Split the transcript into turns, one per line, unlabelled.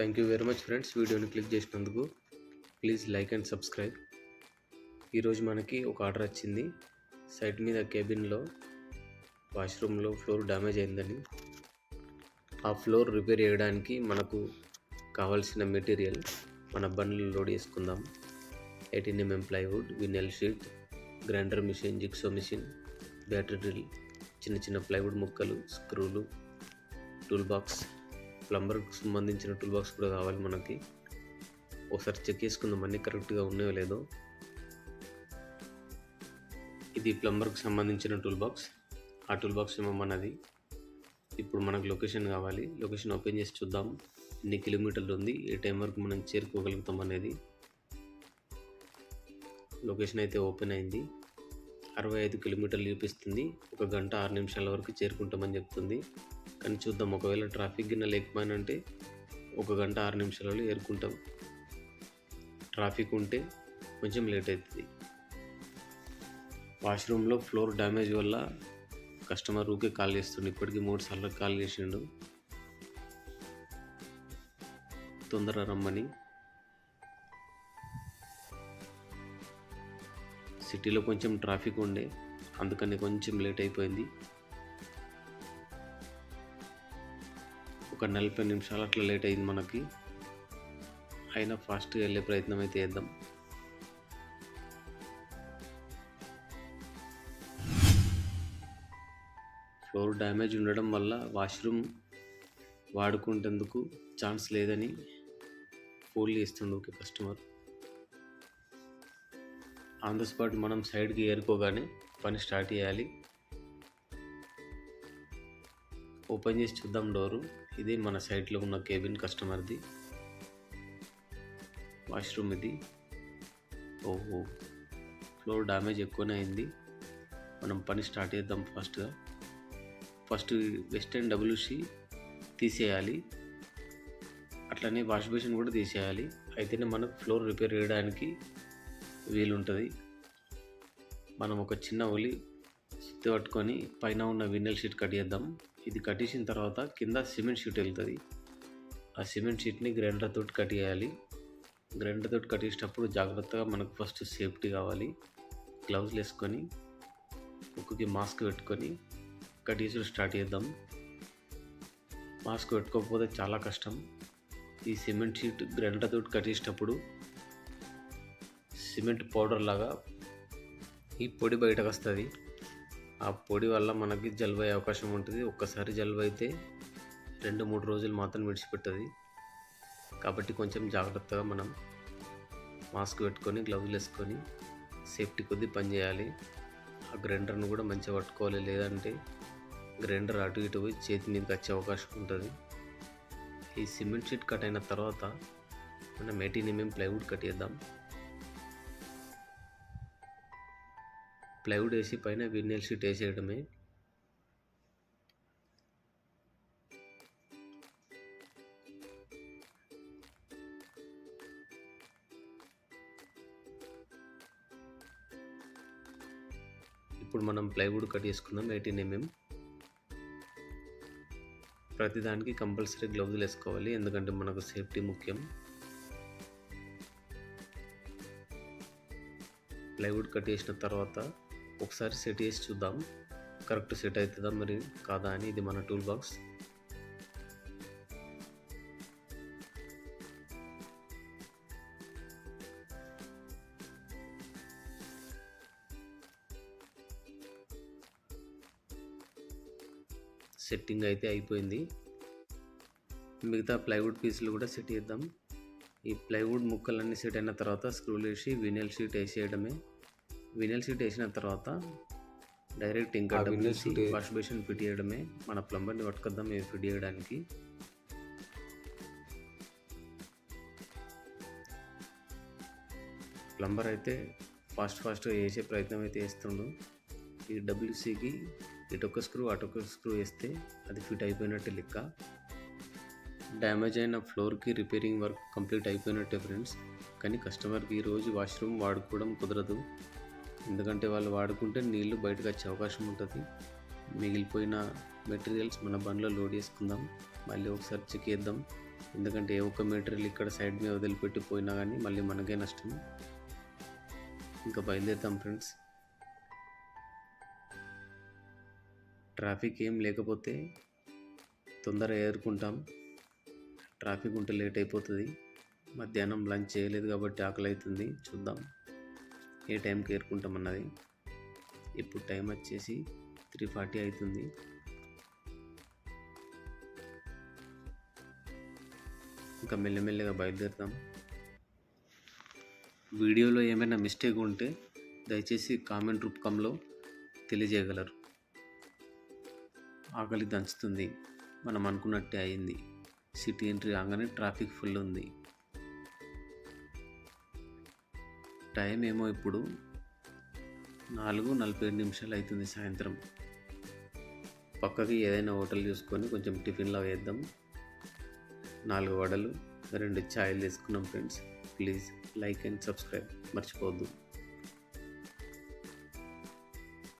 Thank you very much friends వీడియోని click చేసినందుకు please like and subscribe ఈరోజు మనకి ఒక ఆర్డర్ వచ్చింది. సైట్ మీద కేబిన్లో వాష్రూమ్లో ఫ్లోర్ డ్యామేజ్ అయిందని. ఆ ఫ్లోర్ రిపేర్ చేయడానికి మనకు కావాల్సిన మెటీరియల్ మన బండ్లు లోడ్ చేసుకుందాం. Eighteen MM plywood vinyl sheet grinder machine jigsaw machine battery drill చిన్న చిన్న ప్లైవుడ్ ముక్కలు స్క్రూలు టూల్ బాక్స్ ప్లంబర్కి సంబంధించిన టూల్ బాక్స్ కూడా కావాలి మనకి. ఒకసారి చెక్ చేసుకుందాం అన్నీ కరెక్ట్గా ఉన్నాయో లేదో. ఇది ప్లంబర్కి సంబంధించిన టూల్ బాక్స్. ఆ టూల్ బాక్స్ ఏమో మనది. ఇప్పుడు మనకు లొకేషన్ కావాలి. లొకేషన్ ఓపెన్ చేసి చూద్దాం. ఎన్ని కిలోమీటర్లు ఉంది? ఏ టైం వరకు మనం చేరుకోగలుగుతాం అనేది. లొకేషన్ అయితే ఓపెన్ అయింది. అరవై ఐదు కిలోమీటర్లు చూపిస్తుంది. ఒక గంట ఆరు నిమిషాల వరకు చేరుకుంటామని చెప్తుంది. కానీ చూద్దాం. ఒకవేళ ట్రాఫిక్ గిన్నె లేకపోయినంటే ఒక గంట ఆరు నిమిషాలలో ఏరుకుంటాం. ట్రాఫిక్ ఉంటే కొంచెం లేట్ అవుతుంది వాష్రూమ్లో ఫ్లోర్ డ్యామేజ్ వల్ల కస్టమర్ ఊకే కాల్ చేస్తుండే. ఇప్పటికీ మూడు సార్లు కాల్ చేసిండు. తొందర రమ్మని. సిటీలో కొంచెం ట్రాఫిక్ ఉండే. అందుకని కొంచెం లేట్ అయిపోయింది. ఒక నలభై నిమిషాలు అట్లా లేట్ అయింది మనకి. అయినా ఫాస్ట్గా వెళ్ళే ప్రయత్నం అయితే చేద్దాం. ఫ్లోర్ డ్యామేజ్ ఉండడం వల్ల వాష్రూమ్ వాడుకుంటేందుకు ఛాన్స్ లేదని ఫోన్లు ఇస్తుంది ఒక కస్టమర్ ఆన్ ద స్పాట్ మనం సైడ్కి ఏరుకోగానే పని స్టార్ట్ చేయాలి. ఓపెన్ చేసి చూద్దాం డోరు. ఇది మన సైట్లో ఉన్న కేబిన్ కస్టమర్ది. వాష్రూమ్ ఇది. ఓహో. ఫ్లోర్ డ్యామేజ్ ఎక్కువనే అయింది. మనం పని స్టార్ట్ చేద్దాం ఫాస్ట్గా. ఫస్ట్ వెస్టర్న్ డబ్ల్యూసి తీసేయాలి. అట్లనే వాష్ బేసిన్ కూడా తీసేయాలి. అయితేనే మనకు ఫ్లోర్ రిపేర్ చేయడానికి వీలుంటుంది. మనం ఒక చిన్న ఒలి సుత్తి పట్టుకొని పైన ఉన్న విన్నెల్ షీట్ కట్టేద్దాం ఇది కట్టేసిన తర్వాత కింద సిమెంట్ షీట్ వెళ్తుంది. ఆ సిమెంట్ షీట్ని గ్రైండర్ తోటి కట్టేయాలి. గ్రైండర్ తోటి కట్టేసేటప్పుడు జాగ్రత్తగా మనకు ఫస్ట్ సేఫ్టీ కావాలి. గ్లౌజ్లు వేసుకొని ముక్కుకి మాస్క్ పెట్టుకొని కట్టించడం స్టార్ట్ చేద్దాం. మాస్క్ పెట్టుకోకపోతే చాలా కష్టం. ఈ సిమెంట్ షీట్ గ్రైండర్ తోటి కట్టేసేటప్పుడు సిమెంట్ పౌడర్ లాగా ఈ పొడి బయటకు వస్తుంది. ఆ పొడి వల్ల మనకి జలుబు అయ్యే అవకాశం ఉంటుంది. ఒక్కసారి జలుబు అయితే రెండు మూడు రోజులు మాత్రం విడిచిపెట్టది. కాబట్టి కొంచెం జాగ్రత్తగా మనం మాస్క్ పెట్టుకొని గ్లౌజులు వేసుకొని సేఫ్టీ కొద్దీ పని చేయాలి. ఆ గ్రైండర్ను కూడా మంచిగా పట్టుకోవాలి. లేదంటే గ్రైండర్ అటు ఇటు పోయి చేతి మీదకి వచ్చే అవకాశం ఉంటుంది. ఈ సిమెంట్ షీట్ కట్ అయిన తర్వాత మనం ఎయిటీన్ ఎంఎం ప్లైవుడ్ కట్టేద్దాం ప్లైవుడ్ వేసి పైన విన్నెల్ షీట్ వేసేయడమే. ఇప్పుడు మనం ప్లైవుడ్ కట్ చేసుకుందాం ఎయిటీన్ ఎంఎం. ప్రతిదానికి కంపల్సరీ గ్లౌజులు వేసుకోవాలి ఎందుకంటే మనకు సేఫ్టీ ముఖ్యం. ప్లైవుడ్ కట్ చేసిన తర్వాత ఒకసారి సెట్ చేసి చూద్దాం. కరెక్ట్ సెట్ అవుతుందా మరి? కాదా అని ఇది మన టూల్ బాక్స్. సెట్టింగ్ అయితే అయిపోయింది. మిగతా ప్లైవుడ్ పీసులు కూడా సెట్ చేద్దాం. ఈ ప్లైవుడ్ ముక్కలన్నీ సెట్ అయిన తర్వాత స్క్రూలు వేసి వినెల్ షీట్ వేసేయడమే. వినెల్ షీట్ వేసిన తర్వాత డైరెక్ట్ ఇంకా వాష్ బేసిన్ ఫిట్ చేయడమే మన ప్లంబర్ని పట్టుకొద్దాం మేము ఫిట్ చేయడానికి. ప్లంబర్ అయితే ఫాస్ట్ ఫాస్ట్గా వేసే ప్రయత్నం అయితే చేస్తుండు. ఈ డబ్ల్యూసీకి ఇటొక స్క్రూ అటొక స్క్రూ వేస్తే అది ఫిట్ అయిపోయినట్టే లెక్క. డ్యామేజ్ అయిన ఫ్లోర్కి రిపేరింగ్ వర్క్ కంప్లీట్ అయిపోయినట్టే ఫ్రెండ్స్. కానీ కస్టమర్కి ఈరోజు వాష్రూమ్ వాడుకోవడం కుదరదు. ఎందుకంటే వాళ్ళు వాడుకుంటే నీళ్ళు బయటకు వచ్చే అవకాశం ఉంటుంది. మిగిలిపోయిన మెటీరియల్స్ మన బండ్లో లోడ్ చేసుకుందాం. మళ్ళీ ఒకసారి చెక్ చేద్దాం. ఎందుకంటే ఏ ఒక్క మెటీరియల్ ఇక్కడ సైడ్ మీద వదిలిపెట్టి పోయినా కానీ మళ్ళీ మనకే నష్టం. ఇంకా బయలుదేరుతాం ఫ్రెండ్స్. ట్రాఫిక్ ఏం లేకపోతే తొందరగా ఏరుకుంటాం. ట్రాఫిక్ ఉంటే లేట్ అయిపోతుంది. మధ్యాహ్నం లంచ్ చేయలేదు కాబట్టి ఆకలి అవుతుంది చూద్దాం. ఏ టైంకి ఏరుకుంటాం అన్నది ఇప్పుడు టైం వచ్చేసి త్రీ ఫార్టీ అవుతుంది ఇంకా మెల్లమెల్లగా బయలుదేరుతాం వీడియోలో ఏమైనా మిస్టేక్ ఉంటే దయచేసి కామెంట్ రూపకంలో తెలియజేయగలరు. ఆకలి దంచుతుంది. మనం అనుకున్నట్టే అయింది. సిటీ ఎంట్రీ కాగానే ట్రాఫిక్ ఫుల్ ఉంది. టైం ఏమో ఇప్పుడు నాలుగు నలభై ఐదు నిమిషాలు అవుతుంది సాయంత్రం. పక్కకి ఏదైనా హోటల్ చూసుకొని కొంచెం టిఫిన్లో వేద్దాం నాలుగు వడలు రెండు ఛాయలు తీసుకున్నాం friends. Please like and subscribe. మర్చిపోవద్దు.